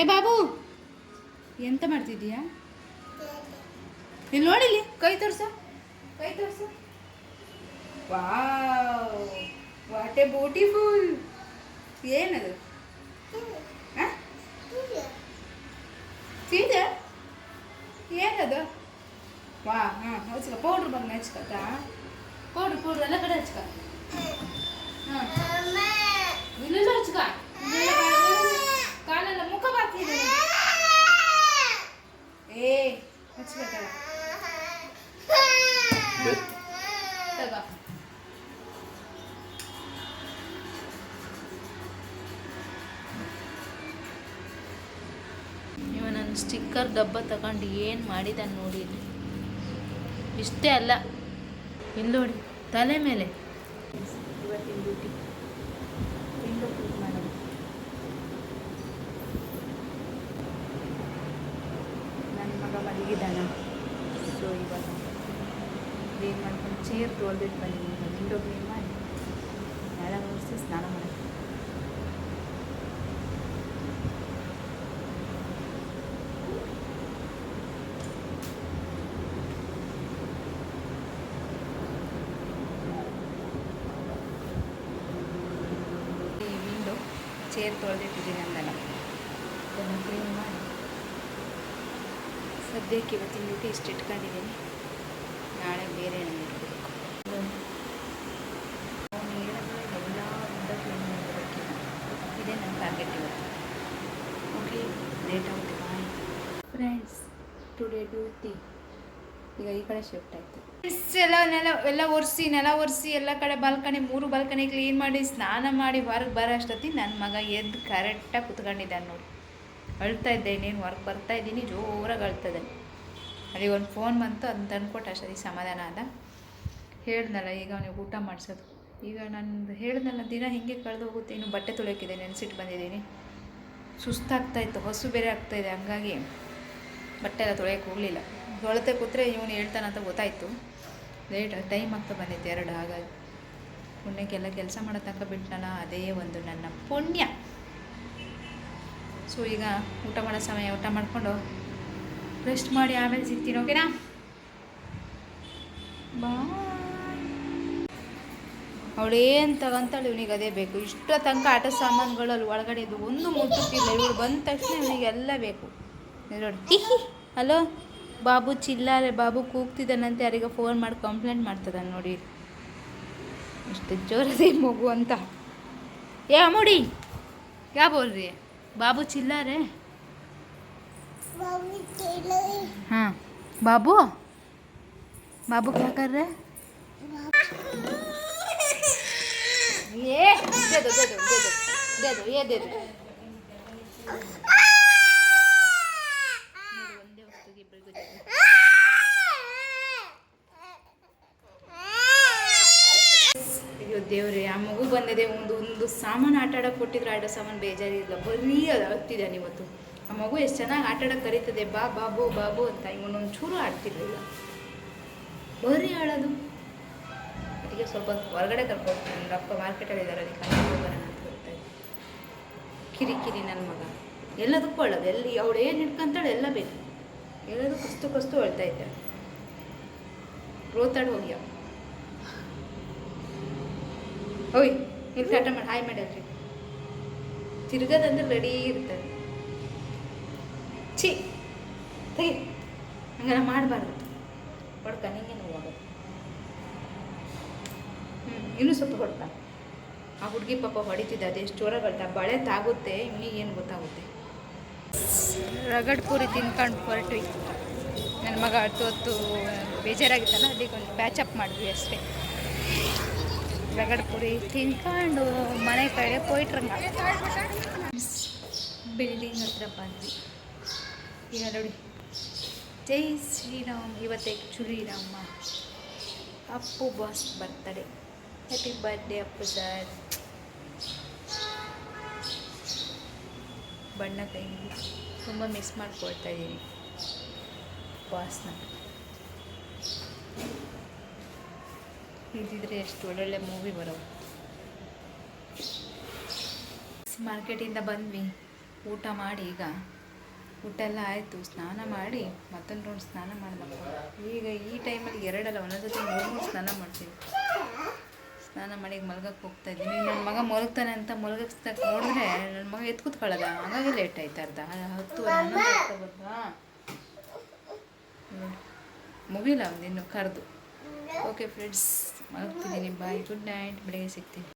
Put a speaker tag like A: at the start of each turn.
A: ಏ ಬಾಬು ಎಂತ ಮಾಡ್ತಿದ್ದೀಯಾ? ಇಲ್ಲಿ ನೋಡಿಲಿ ಕೈ ತೋರಿಸು ಕೈ ತೋರಿಸು. ವಾವ್ ವಾಟ್ ಎ ಬ್ಯೂಟಿಫುಲ್ ಏನದು? ಸೀದ ಏನದು? ವಾ ಹಾಂ ಹಚ್ಕ ಪೌಡ್ರ್ ಬಂದು ಹಚ್ಕತ್ತ ಪೌಡ್ರ್ ಪೌಡ್ರ್ ಎಲ್ಲ ಕಡೆ ಹಚ್ಕ. ಹಾ. ಇಲ್ಲ ಹಚ್ಕ. ಏ ತಗೋ. ಇವ ನನ್ನ ಸ್ಟಿಕ್ಕರ್ ಡಬ್ಬ ತಗೊಂಡು ಏನು ಮಾಡಿದ ನೋಡಿ ಇಷ್ಟೇ ಅಲ್ಲ. ಇಲ್ಲಿ ನೋಡಿ ತಲೆ ಮೇಲೆ. ಇವತ್ತಿನ ಡ್ಯೂಟಿ ವಿಂಡೋ ಕ್ಲೀನ್ ಮಾಡೋದು ನನ್ನ ಮಗ ಮಲಗಿದ್ದಾನ ಸೊ ಇವಾಗ ಕ್ಲೀನ್ ಮಾಡ್ಕೊಂಡು ಚೇರ್ ತೊಳೆದಿಟ್ಟು ಬಂದಿದ್ದೀನಿ ವಿಂಡೋ ಕ್ಲೀನ್ ಮಾಡಿ? ನೆಲ ಮುಗಿಸಿ ಸ್ನಾನ ಮಾಡೋದು ಈ ವಿಂಡೋ ಚೇರ್ ತೊಳೆದಿಟ್ಟಿದ್ದೀನಿ ಅಂದಲ್ಲ. ಅದನ್ನು ಕ್ಲೀನ್ ಮಾಡಿ. ಸದ್ಯಕ್ಕೆ ಇವತ್ತಿನ ಡ್ಯೂಟಿ ಇಷ್ಟು ಇಟ್ಕೊಂಡಿದ್ದೀನಿ. ನಾಳೆ ಬೇರೆ ನಾನು ಇಟ್ಬೇಕು ಅವನು ಹೇಳಿದ್ರೆ ಎಲ್ಲ ವಿಂಡೋ ಕ್ಲೀನ್ ಮಾಡೋದಕ್ಕೆ ಇದೇ ನನ್ನ ಟಾರ್ಗೆಟ್ ಇವತ್ತು. ಓಕೆ ಲೇಟ್ ಆಗುತ್ತೆ ಬಾಯ್ ಫ್ರೆಂಡ್ಸ್ ಟುಡೇ ಡ್ಯೂಟಿ ಈಗ ಈ ಕಡೆ ಶಿಫ್ಟ್ ಆಯಿತು. ಎಲ್ಲ ನೆಲ, ಎಲ್ಲ ಒರೆಸಿ, ನೆಲ ಒರೆಸಿ, ಎಲ್ಲ ಕಡೆ ಬಾಲ್ಕನಿ ಮೂರು ಬಾಲ್ಕನಿ ಕ್ಲೀನ್ ಮಾಡಿ, ಸ್ನಾನ ಮಾಡಿ ಹೊರಗೆ ಬರೋ ಅಷ್ಟೊತ್ತಿಗೆ ನನ್ನ ಮಗ ಎದ್ದು ಕರೆಕ್ಟಾಗಿ ಕುತ್ಕೊಂಡಿದ್ದಾನೆ ನೋಡಿ. ಅಳ್ತಾ ಇದ್ದೆ, ಇನ್ನೇನು ವರ್ಕ್ ಬರ್ತಾ ಇದ್ದೀನಿ, ಜೋರಾಗಿ ಅಳ್ತದೆ ಅಲ್ಲಿಗೆ ಒಂದು ಫೋನ್ ಬಂತು ಅದನ್ನ ತಂದ್ಕೊಟ್ಟು, ಅಷ್ಟೊತ್ತಿಗೆ ಸಮಾಧಾನ ಆದ. ಹೇಳ್ದಲ್ಲ ಈಗ ಅವನಿಗೆ ಊಟ ಮಾಡಿಸೋದು. ಈಗ ನಾನು ಹೇಳ್ದಲ್ಲ ದಿನ ಹಿಂಗೆ ಕಳೆದು ಹೋಗುತ್ತೆ, ಇನ್ನು ಬಟ್ಟೆ ತೊಳೆಯೋಕ್ಕಿದೆ, ನೆನೆಸಿಟ್ಟು ಬಂದಿದ್ದೀನಿ. ಸುಸ್ತಾಗ್ತಾ ಇತ್ತು ಹೊಸು ಬೇರೆ ಆಗ್ತಾಯಿದೆ ಹಂಗಾಗಿ ಬಟ್ಟೆ ಎಲ್ಲ ತೊಳೆಯೋಕೆ ಹೋಗಲಿಲ್ಲ. ತೊಳೆತೆ ಕೂತ್ರೆ ಇವನು ಹೇಳ್ತಾನಂತ ಗೊತ್ತಾಯಿತು. ಲೇಟ್ ಟೈಮ್ ಆಗ್ತಾ ಬಂದಿತ್ತು, ಎರಡು, ಹಾಗಾಗಿ. ಪುಣ್ಯಕ್ಕೆಲ್ಲ ಕೆಲಸ ಮಾಡೋ ತನಕ ಬಿಟ್ಟನಲ್ಲ ಅದೇ ಒಂದು ನನ್ನ ಪುಣ್ಯ. ಸೊ ಈಗ ಊಟ ಮಾಡೋ ಸಮಯ, ಊಟ ಮಾಡಿಕೊಂಡು ರೆಸ್ಟ್ ಮಾಡಿ ಆಮೇಲೆ ಸಿಗ್ತೀನಿ ಓಕೆನಾ ಬಾ ಅವಳೇನು ತಗೊಂತಾಳೆ ಇವನಿಗೆ ಅದೇ ಬೇಕು. ಇಷ್ಟ ತನಕ ಆಟ ಸಾಮಾನುಗಳಲ್ಲಿ ಒಳಗಡೆ ಇದು ಒಂದು ಮುಟ್ಟುತ್ತಿಲ್ಲ ಇವಳು ಬಂದ ತಕ್ಷಣ ಇವನಿಗೆ ಎಲ್ಲ ಬೇಕು ನೋಡಿ. ಹಲೋ ಬಾಬು ಚಿಲ್ಲಾರೆ, ಬಾಬು ಕೂಗ್ತಿದ್ದಾನಂತೆ. ಯಾರಿಗ ಫೋನ್ ಮಾಡಿ ಕಂಪ್ಲೇಂಟ್ ಮಾಡ್ತದ ನೋಡಿ. ಇಷ್ಟು ಜೋರದೇ ಮಗು ಅಂತ. ಯಾ, ಮುಡಿ. ಯಾ ಬೋಲ್ बाबू चिल्ला रहे बाबू हाँ। बाबू? बाबू क्या कर रहे ये दे दो दे दो दे दो दे दो ये दे दो। ದೇವ್ರೆ, ಆ ಮಗು ಬಂದಿದೆ ಒಂದು ಒಂದು ಸಾಮಾನು ಆಟ ಆಡೋಕೆ ಕೊಟ್ಟಿದ್ರೆ ಆಟೋ ಸಾಮಾನು ಬೇಜಾರಿಲ್ಲ. ಬರೀ ಅದು ಅಳ್ತಿದ್ದಾನೆ ಇವತ್ತು ಆ ಮಗು ಎಷ್ಟು ಚೆನ್ನಾಗಿ ಆಟ ಆಡೋಕೆ ಕರೀತದೆ, ಬಾ ಬಾಬು ಬಾಬು ಅಂತ ಇವನೊಂದು ಚೂರು ಆಡ್ತಿರ್ಲಿಲ್ಲ. ಬರೀ ಆಡೋದು ಅದಕ್ಕೆ ಸ್ವಲ್ಪ ಹೊರಗಡೆ ಕರ್ಕೊಂಡು ನನ್ನ ಅಪ್ಪ ಮಾರ್ಕೆಟಲ್ಲಿ ಇದ್ದಾರೆ ಅದಕ್ಕೆ ಹೋಗೋಣ ಅಂತ ಹೇಳ್ತಾರೆ. ಕಿರಿಕಿರಿ ನನ್ನ ಮಗ. ಎಲ್ಲದಕ್ಕೂ ಅಳೋದು. ಎಲ್ಲಿ ಅವಳು ಏನು ಹಿಡ್ಕೊಂತಾಳೆ ಎಲ್ಲ ಬೇಕು. ಎಲ್ಲದು ಕಸ್ತು ಕಸ್ತು ಅಳ್ತಾ ಇದ್ದೆ. ರೋತಾಡ್ ಹೋಗ್ಯ? ಓಯ್ ಇಲ್ಲಿ ಟಾಟ ಮಾಡಿ, ಹಾಯ್ ಮಾಡಿ ಅಲ್ರಿ. ತಿರ್ಗದಂದ್ರೆ ರೆಡಿ ಇರ್ತದೆ ಛೀ, ತೆಗಿ. ಹಂಗಾರ ಮಾಡಬಾರ್ದು. ಹೊಡ್ಕ ನಿಂಗೆ ನೋವಾಗೋದು ಹ್ಞೂ ಇನ್ನೂ ಸ್ವಲ್ಪ ಹೊಡ್ಕ ಆ ಹುಡುಗಿ ಪಾಪ ಹೊಡಿತಿದ್ದ ಅದೆಷ್ಟು ಬರ್ತ ಬಳೆ ತಾಗುತ್ತೆ, ಇವನಿಗೆ ಏನು ಗೊತ್ತಾಗುತ್ತೆ. ರಗಡ್ ಪೂರಿ ತಿನ್ಕೊಂಡು ಹೊರಟ್ವಿ. ನನ್ನ ಮಗ ಅತ್ತು ಹೊತ್ತು ಬೇಜಾರಾಗಿತ್ತಲ್ಲ ಅದಕ್ಕೆ ಒಂದು ಪ್ಯಾಚಪ್ ಮಾಡಿದ್ವಿ ಅಷ್ಟೇ. ರಗಡ್ ಪುರಿ ತಿನ್ಕೊಂಡು ಮನೆ ಕಡೆ ಪೋಯ್ಟ್ರಂಗ. ಬಿಲ್ಡಿಂಗ್ ಹತ್ರ ಬಂದ್ವಿ. ಈಗ ನೋಡಿ. ಜೈ ಶ್ರೀರಾಮ್. ಇವತ್ತು Shrirama Appu boss birthday happy birthday Appu sir ಬಣ್ಣ ಕೈ ತುಂಬ ಮಿಸ್ ಮಾಡ್ಕೊಳ್ತಾ ಇದ್ದೀನಿ ಬಾಸ್ನ ಇದ್ದಿದ್ರೆ ಎಷ್ಟು ಒಳ್ಳೊಳ್ಳೆ ಮೂವಿ ಬರೋವು ಮಾರ್ಕೆಟಿಂದ ಬಂದ್ವಿ. ಊಟ ಮಾಡಿ ಈಗ. ಊಟ ಎಲ್ಲ ಆಯಿತು. ಸ್ನಾನ ಮಾಡಿ ಮತ್ತೊಂದು ರೌಂಡ್ ಸ್ನಾನ ಮಾಡಬೇಕು. ಈಗ ಈ ಟೈಮಲ್ಲಿ ಎರಡಲ್ಲ ಒಂದೊಂದು ಜೊತೆ ಮೂರು ಮೂರು ಸ್ನಾನ ಮಾಡ್ತೀವಿ. ಸ್ನಾನ ಮಾಡಿ ಮಲ್ಗಕ್ಕೆ ಹೋಗ್ತಾ ಇದ್ದೀನಿ. ನನ್ನ ಮಗ ಮಲಗ್ತಾನೆ ಅಂತ ಮಲಗಿಸ್ತಾ ನೋಡಿದ್ರೆ ನನ್ನ ಮಗ ಎತ್ತು ಕೂತ್ಕೊಳ್ಳಲ್ಲ. ಹಾಗಾಗಿ ಲೇಟ್ ಆಯ್ತು ಅರ್ಧ. ಹತ್ತು ಬಂತಾ ಮುಗಿಲ್ಲ ಅವನಿನ್ನು ಕರೆದು. Okay friends okay bye good night ഇവിടെ ശക്തി